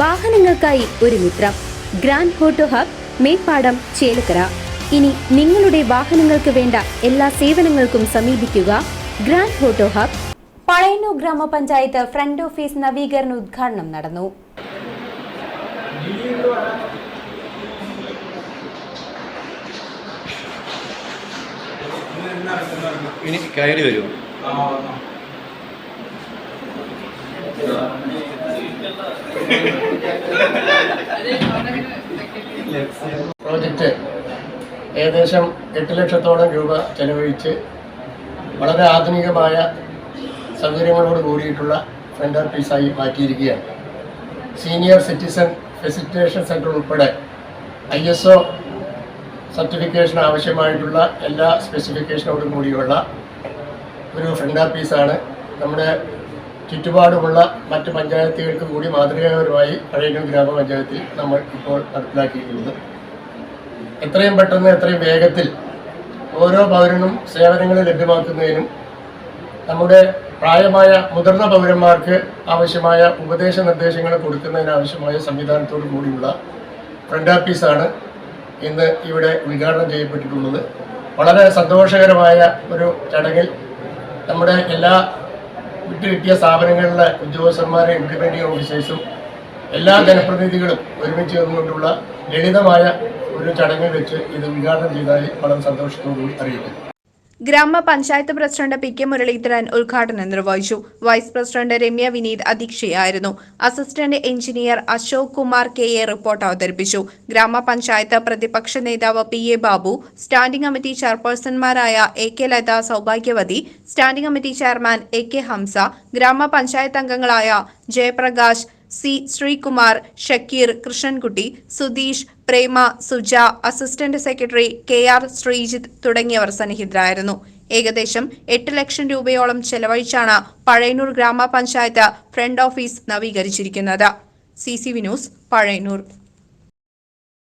വാഹനങ്ങൾക്കായി ഒരു മിത്രം. Grand auto hub Meppadam Chelakkara. ഇനി നിങ്ങളുടെ വാഹനങ്ങൾക്ക് വേണ്ട എല്ലാ സേവനങ്ങൾക്കും സമീപിക്കുക ഗ്രാൻഡ് ഹോട്ടോ ഹബ്. പഴയന്നൂർ ഗ്രാമപഞ്ചായത്ത് ഫ്രണ്ട് ഓഫീസ് നവീകരണ ഉദ്ഘാടനം നടന്നു. ഇനി കയറി വരുമോ പ്രോജക്റ്റ് ഏകദേശം എട്ട് ലക്ഷത്തോളം രൂപ ചെലവഴിച്ച് വളരെ ആധുനികമായ സൗകര്യങ്ങളോട് കൂടിയിട്ടുള്ള ഫ്രണ്ട് ഓഫീസായി മാറ്റിയിരിക്കുകയാണ്. സീനിയർ സിറ്റിസൺ ഫെസിലിറ്റേഷൻ സെന്റർ ഉൾപ്പെടെ ഐ എസ് ഒ സർട്ടിഫിക്കേഷൻ ആവശ്യമായിട്ടുള്ള എല്ലാ സ്പെസിഫിക്കേഷനോടും കൂടിയുള്ള ഒരു ഫ്രണ്ട് ഓഫീസാണ് നമ്മുടെ ചുറ്റുപാടുമുള്ള മറ്റ് പഞ്ചായത്തുകൾക്ക് കൂടി മാതൃകാപരമായി പഴയന്നൂർ ഗ്രാമപഞ്ചായത്തിൽ നമ്മൾ ഇപ്പോൾ നടപ്പിലാക്കിയിരിക്കുന്നത്. എത്രയും പെട്ടെന്ന് എത്രയും വേഗത്തിൽ ഓരോ പൗരനും സേവനങ്ങൾ ലഭ്യമാക്കുന്നതിനും നമ്മുടെ പ്രായമായ മുതിർന്ന പൗരന്മാർക്ക് ആവശ്യമായ ഉപദേശ നിർദ്ദേശങ്ങൾ കൊടുക്കുന്നതിനാവശ്യമായ സംവിധാനത്തോടു കൂടിയുള്ള ഫ്രണ്ട് ഓഫീസാണ് ഇന്ന് ഇവിടെ ഉദ്ഘാടനം ചെയ്യപ്പെട്ടിട്ടുള്ളത്. വളരെ സന്തോഷകരമായ ഒരു ചടങ്ങിൽ നമ്മുടെ എല്ലാ വിട്ടുകിട്ടിയ സ്ഥാപനങ്ങളിലെ ഉദ്യോഗസ്ഥന്മാരെ ഇംപ്ലിമെന്റിംഗ് ഓഫീസേഴ്സും എല്ലാ ജനപ്രതിനിധികളും ഒരുമിച്ച് നിന്നുകൊണ്ടുള്ള ലളിതമായ ഒരു ചടങ്ങിൽ വെച്ച് ഇത് ഉദ്ഘാടനം ചെയ്തതായി വളരെ സന്തോഷത്തോടുകൂടി അറിയിക്കുന്നു. ഗ്രാമപഞ്ചായത്ത് പ്രസിഡന്റ് പി കെ മുരളീധരൻ ഉദ്ഘാടനം നിർവഹിച്ചു. Vice president Ramya Vineeth അധ്യക്ഷയായിരുന്നു. Assistant engineer Ashok Kumar K A report അവതരിപ്പിച്ചു. ഗ്രാമപഞ്ചായത്ത് പ്രതിപക്ഷ നേതാവ് P A Babu standing committee ചെയർപേഴ്സൺമാരായ A K Latha Saubhagyavathi standing committee chairman A K Hamsa ഗ്രാമപഞ്ചായത്ത് അംഗങ്ങളായ Jayaprakash C Sreekumar Shakeer Krishnankutty Sudheesh Prema Suja assistant secretary K R Sreejith തുടങ്ങിയവർ സന്നിഹിതരായിരുന്നു. ഏകദേശം എട്ട് ലക്ഷം രൂപയോളം ചെലവഴിച്ചാണ് പഴയന്നൂർ ഗ്രാമപഞ്ചായത്ത് front office നവീകരിച്ചിരിക്കുന്നത്. C news Pazhayannur.